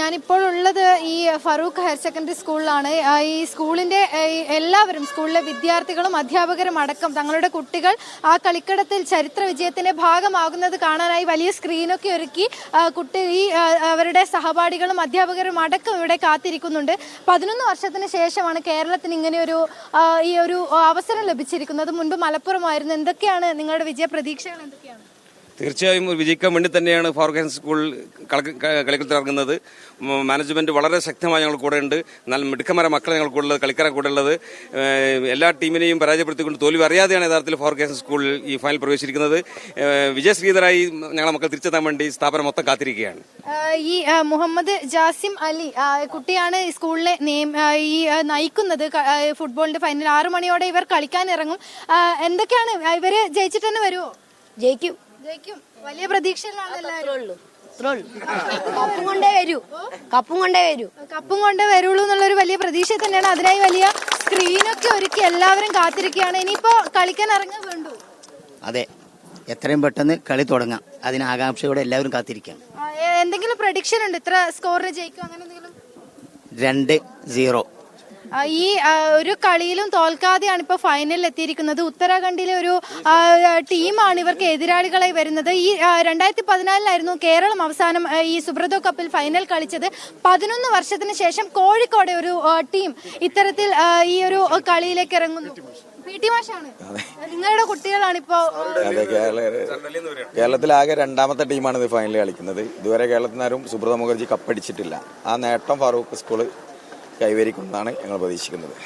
ഞാനിപ്പോൾ ഉള്ളത് ഈ ഫറൂഖ് ഹയർ സെക്കൻഡറി സ്കൂളിലാണ്. ഈ സ്കൂളിന്റെ എല്ലാവരും സ്കൂളിലെ വിദ്യാർത്ഥികളും അധ്യാപകരും അടക്കം തങ്ങളുടെ കുട്ടികൾ ആ കളിക്കടത്തിൽ ചരിത്ര വിജയത്തിന്റെ ഭാഗമാകുന്നത് കാണാനായി വലിയ സ്ക്രീനൊക്കെ ഒരുക്കി കുട്ടി ഈ അവരുടെ സഹപാഠികളും അധ്യാപകരും അടക്കം ഇവിടെ കാത്തിരിക്കുന്നുണ്ട്. പതിനൊന്ന് വർഷത്തിന് ശേഷമാണ് കേരളത്തിന് ഇങ്ങനെ ഒരു ഈ ഒരു അവസരം ലഭിച്ചിരിക്കുന്നത്. മുൻപ് മലപ്പുറമായിരുന്നു. എന്തൊക്കെയാണ് നിങ്ങളുടെ വിജയ പ്രതീക്ഷകൾ എന്തൊക്കെയാണ്? തീർച്ചയായും ഒരു വിജയിക്കാൻ വേണ്ടി തന്നെയാണ് ഫാറൂഖ് സ്കൂൾ കളിക്കളത്തിൽ ഇറങ്ങുന്നത്. മാനേജ്മെന്റ് വളരെ ശക്തമായി ഞങ്ങൾ കൂടെ ഉണ്ട്. എന്നാൽ മിടുക്കന്മാരെ മക്കളെ ഞങ്ങൾ കൂടുതൽ ഉള്ളത് കളിക്കാരെ കൂടെ ഉള്ളത്. എല്ലാ ടീമിനെയും പരാജയപ്പെടുത്തിക്കൊണ്ട് തോൽവി അറിയാതെയാണ് യഥാർത്ഥത്തിൽ ഫാറൂഖ് സ്കൂൾ ഈ ഫൈനൽ പ്രവേശിച്ചിരിക്കുന്നത്. വിജയശ്രീധരായി ഞങ്ങളെ മക്കൾ തിരിച്ചെത്താൻ വേണ്ടി സ്ഥാപനം മൊത്തം കാത്തിരിക്കുകയാണ്. ഈ മുഹമ്മദ് ജാസിം അലി കുട്ടിയാണ് ഈ സ്കൂളിലെ ഈ നയിക്കുന്നത്. ഫുട്ബോളിന്റെ ഫൈനൽ ആറു മണിയോടെ ഇവർ കളിക്കാൻ ഇറങ്ങും. എന്തൊക്കെയാണ് ഇവർ ജയിച്ചിട്ട് തന്നെ വരുമോ ജയിക്കും. ജയിക്കും. വലിയ പ്രതീക്ഷയിലാണ് എല്ലാവരും ഉള്ളൂ. ഇത്രേ ഉള്ളൂ. കപ്പും കൊണ്ടേ വരൂ. കപ്പും കൊണ്ടേ വരൂ. കപ്പും കൊണ്ടേ വരുള്ളൂ എന്നുള്ളൊരു വലിയ പ്രതീക്ഷ തന്നെയാണ്. അതിനായി വലിയ സ്ക്രീനൊക്കെ ഒരുക്കി എല്ലാവരും കാത്തിരിക്കുകയാണ്. ഇനിയിപ്പോ കളിക്കാൻ ഇറങ്ങാൻ വേണ്ടു. അതെ. എത്രയും പെട്ടെന്ന് കളി തുടങ്ങാം. അതിന് ആകാംക്ഷയോടെ എല്ലാവരും കാത്തിരിക്കുകയാണ്. എന്തെങ്കിലും പ്രഡിക്ഷൻ ഉണ്ട്? ഇത്ര സ്കോറിന് ജയിക്കും? അങ്ങനെ എന്തെങ്കിലും? രണ്ട് സീറോ. ഈ ഒരു കളിയിലും തോൽക്കാതെയാണ് ഇപ്പോൾ ഫൈനലിൽ എത്തിയിരിക്കുന്നത്. ഉത്തരാഖണ്ഡിലെ ഒരു ടീമാണ് ഇവർക്ക് എതിരാളികളായി വരുന്നത്. ഈ രണ്ടായിരത്തി പതിനാലിലായിരുന്നു കേരളം അവസാനം ഈ സുബ്രതോ കപ്പിൽ ഫൈനൽ കളിച്ചത്. പതിനൊന്ന് വർഷത്തിന് ശേഷം കോഴിക്കോട് ഒരു ടീം ഇത്തരത്തിൽ ഈ ഒരു കളിയിലേക്ക് ഇറങ്ങുന്നു. പി ടി മാഷാണ്. നിങ്ങളുടെ കുട്ടികളാണ് ഇപ്പോ കേരള കേരളത്തിലാകെ രണ്ടാമത്തെ ടീമാണ് ഇത് ഫൈനലിൽ കളിക്കുന്നത്. ഇതുവരെ കേരളത്തിൽ നിന്നും സുബ്രത മുഖർജി കപ്പടിച്ചിട്ടില്ല. ആ നേട്ടം ഫാറൂഖ് സ്കൂൾ കൈവരിക്കുമെന്നാണ് ഞങ്ങൾ പ്രതീക്ഷിക്കുന്നത്.